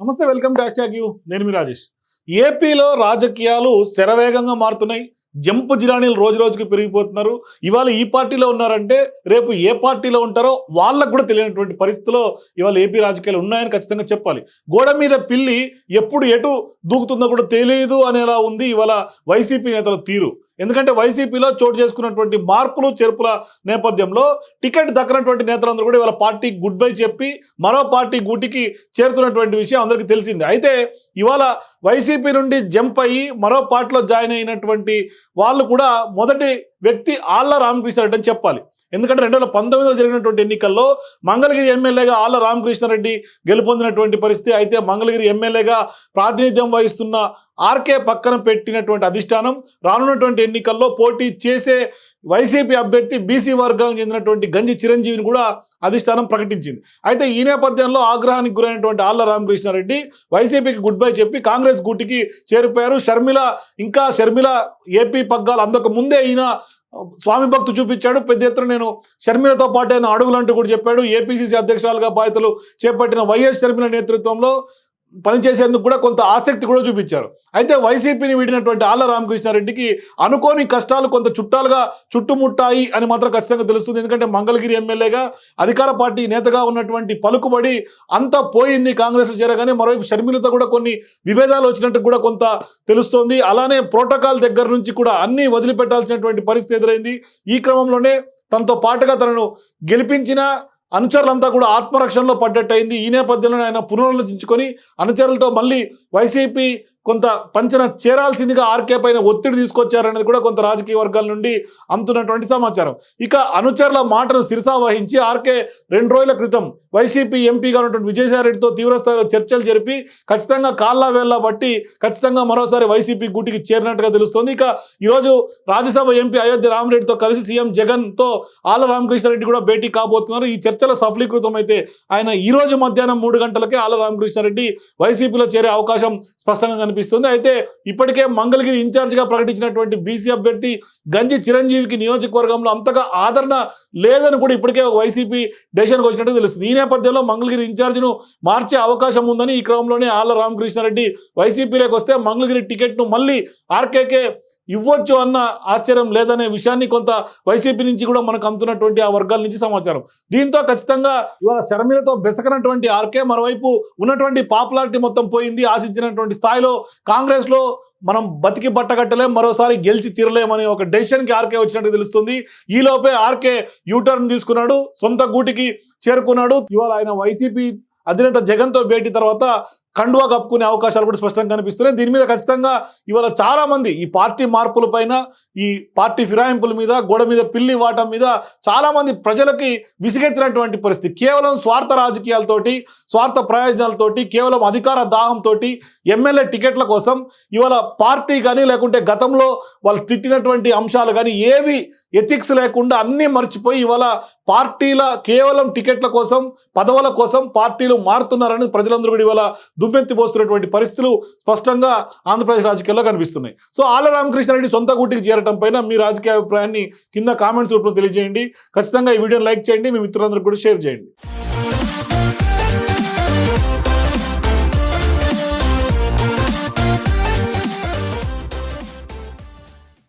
నమస్తే welcome to hash you. నేను మీ రాజేష్. ఏపీలో రాజకీయాలు శరవేగంగా మారుతున్నాయి. జంపు జిరానీలు రోజు రోజుకి పెరిగిపోతున్నారు. ఇవాళ ఈ పార్టీలో ఉన్నారంటే రేపు ఏ పార్టీలో ఉంటారో వాళ్ళకు కూడా తెలియనటువంటి పరిస్థితిలో ఇవాళ ఏపీ రాజకీయాలు ఉన్నాయని ఖచ్చితంగా చెప్పాలి. గోడ మీద పిల్లి ఎప్పుడు ఎటు దూకుతుందో కూడా తెలియదు అనేలా ఉంది ఇవాళ వైసీపీ నేతల తీరు. ఎందుకంటే వైసీపీలో చోటు చేసుకున్నటువంటి మార్పులు చేర్పుల నేపథ్యంలో టికెట్ దక్కనటువంటి నేతలందరూ కూడా ఇవాళ పార్టీ గుడ్ బై చెప్పి మరో పార్టీ గూటికి చేరుతున్నటువంటి విషయం అందరికీ తెలిసింది. అయితే ఇవాళ వైసీపీ నుండి జంప్ అయ్యి మరో పార్టీలో జాయిన్ అయినటువంటి వాళ్ళు కూడా మొదటి వ్యక్తి ఆళ్ళ రామకృష్ణారెడ్డి అని చెప్పాలి. ఎందుకంటే రెండు వేల పంతొమ్మిదిలో జరిగినటువంటి ఎన్నికల్లో మంగళగిరి ఎమ్మెల్యేగా ఆళ్ళ రామకృష్ణారెడ్డి గెలుపొందినటువంటి పరిస్థితి అయితే మంగళగిరి ఎమ్మెల్యేగా ప్రాతినిధ్యం వహిస్తున్న ఆర్కే పక్కన పెట్టినటువంటి అధిష్టానం రానున్నటువంటి ఎన్నికల్లో పోటీ చేసే వైసీపీ అభ్యర్థి బీసీ వర్గానికి చెందినటువంటి గంజి చిరంజీవిని కూడా అధిష్టానం ప్రకటించింది. అయితే ఈ నేపథ్యంలో ఆగ్రహానికి గురైనటువంటి ఆళ్ళ రామకృష్ణారెడ్డి వైసీపీకి గుడ్ బై చెప్పి కాంగ్రెస్ గూటికి చేరిపోయారు. షర్మిల ఇంకా షర్మిల ఏపీ పగ్గాలు అందక ముందే ఈయన స్వామి భక్తు చూపించాడు. పెద్ద ఎత్తున నేను షర్మిలతో పాటు ఆయన అడుగులంటూ కూడా చెప్పాడు. ఏపీసీసీ అధ్యక్షురాలుగా బాధ్యతలు చేపట్టిన వైఎస్ షర్మిల నేతృత్వంలో పనిచేసేందుకు కూడా కొంత ఆసక్తి కూడా చూపించారు. అయితే వైసీపీని వీడినటువంటి ఆళ్ళ రామకృష్ణారెడ్డికి అనుకోని కష్టాలు కొంత చుట్టాలుగా చుట్టుముట్టాయి అని మాత్రం ఖచ్చితంగా తెలుస్తుంది. ఎందుకంటే మంగళగిరి ఎమ్మెల్యేగా అధికార పార్టీ నేతగా ఉన్నటువంటి పలుకుబడి అంతా పోయింది కాంగ్రెస్లో చేరగానే మరోవైపు షర్మిలతో కూడా కొన్ని విభేదాలు వచ్చినట్టు కూడా కొంత తెలుస్తోంది. అలానే ప్రోటోకాల్ దగ్గర నుంచి కూడా అన్నీ వదిలిపెట్టాల్సినటువంటి పరిస్థితి ఎదురైంది. ఈ క్రమంలోనే తనతో పాటుగా తనను గెలిపించిన అనుచరులంతా కూడా ఆత్మరక్షణలో పడ్డట్టయింది. ఈ నేపథ్యంలో ఆయన పునరాలోచించుకొని అనుచరులతో మళ్ళీ వైసీపీ కొంత పంచన చేరాల్సిందిగా ఆర్కే పైన ఒత్తిడి తీసుకొచ్చారనేది కూడా కొంత రాజకీయ వర్గాల నుండి అందుతున్నటువంటి సమాచారం. ఇక అనుచరుల మాటను సిరిసా వహించి ఆర్కే రెండు రోజుల క్రితం వైసీపీ ఎంపీగా ఉన్నటువంటి విజయసాయిరెడ్డితో తీవ్రస్థాయిలో చర్చలు జరిపి ఖచ్చితంగా కాళ్ళ వేళ్ళ బట్టి ఖచ్చితంగా మరోసారి వైసీపీ గూటికి చేరినట్టుగా తెలుస్తోంది. ఇక ఈరోజు రాజ్యసభ ఎంపీ అయోధ్య రామరెడ్డితో కలిసి సీఎం జగన్తో ఆల రామకృష్ణారెడ్డి కూడా భేటీ కాబోతున్నారు. ఈ చర్చల సఫలీకృతం అయితే ఆయన ఈ రోజు మధ్యాహ్నం మూడు గంటలకే ఆల రామకృష్ణారెడ్డి వైసీపీలో చేరే అవకాశం స్పష్టంగా కనిపిస్తుంది అయితే ఇప్పటికే మంగళగిరి ఇన్ఛార్జిగా ప్రకటించినటువంటి బీసీ అభ్యర్థి గంజి చిరంజీవికి నియోజకవర్గంలో అంతగా ఆదరణ లేదని కూడా ఇప్పటికే వైసీపీ డెసిషన్కి వచ్చినట్టు తెలుస్తుంది. ఈ నేపథ్యంలో మంగళగిరి ఇన్ఛార్జిను మార్చే అవకాశం ఉందని ఈ క్రమంలోనే ఆళ్ళ రామకృష్ణారెడ్డి వైసీపీలోకి వస్తే మంగళగిరి టికెట్ను మళ్ళీ ఆర్కేకే ఇవ్వచ్చు అన్న ఆశ్చర్యం లేదనే విషయాన్ని కొంత వైసీపీ నుంచి కూడా మనకు అందుతున్నటువంటి ఆ వర్గాల నుంచి సమాచారం. దీంతో ఖచ్చితంగా ఇవాళ షర్మిలతో బెసకనటువంటి ఆర్కే మరోవైపు ఉన్నటువంటి పాపులారిటీ మొత్తం పోయింది. ఆశించినటువంటి స్థాయిలో కాంగ్రెస్లో మనం బతికి బట్టగట్టలేం మరోసారి గెలిచి తీరలేమని ఒక డెసిషన్కి ఆర్కే వచ్చినట్టు తెలుస్తుంది. ఈ లోపే ఆర్కే యూటర్న్ తీసుకున్నాడు సొంత గూటికి చేరుకున్నాడు. ఇవాళ ఆయన వైసీపీ అధినేత జగన్తో భేటీ తర్వాత కండువా కప్పుకునే అవకాశాలు కూడా స్పష్టంగా కనిపిస్తున్నాయి. దీని మీద ఖచ్చితంగా ఇవాళ చాలా మంది ఈ పార్టీ మార్పుల పైన ఈ పార్టీ ఫిరాయింపుల మీద గోడ మీద పిల్లి వాటం మీద చాలా మంది ప్రజలకి విసిగెత్తినటువంటి పరిస్థితి. కేవలం స్వార్థ రాజకీయాలతోటి స్వార్థ ప్రయోజనాలతోటి కేవలం అధికార దాహంతో ఎమ్మెల్యే టికెట్ల కోసం ఇవాళ పార్టీ కానీ లేకుంటే గతంలో వాళ్ళు తిట్టినటువంటి అంశాలు కానీ ఏవి ఎథిక్స్ లేకుండా అన్నీ మర్చిపోయి ఇవాళ పార్టీల కేవలం టికెట్ల కోసం పదవుల కోసం పార్టీలు మారుతున్నారని ప్రజలందరూ కూడా ఇవాళ దుమ్మెత్తిపోస్తున్నటువంటి పరిస్థితులు స్పష్టంగా ఆంధ్రప్రదేశ్ రాజకీయాల్లో కనిపిస్తున్నాయి. సో ఆళ్ళ రామకృష్ణారెడ్డి సొంత గుట్టికి చేరటం పైన మీ రాజకీయ అభిప్రాయాన్ని కింద కామెంట్స్ రూపంలో తెలియజేయండి. ఖచ్చితంగా ఈ వీడియోని లైక్ చేయండి. మీ మిత్రులందరూ కూడా షేర్ చేయండి.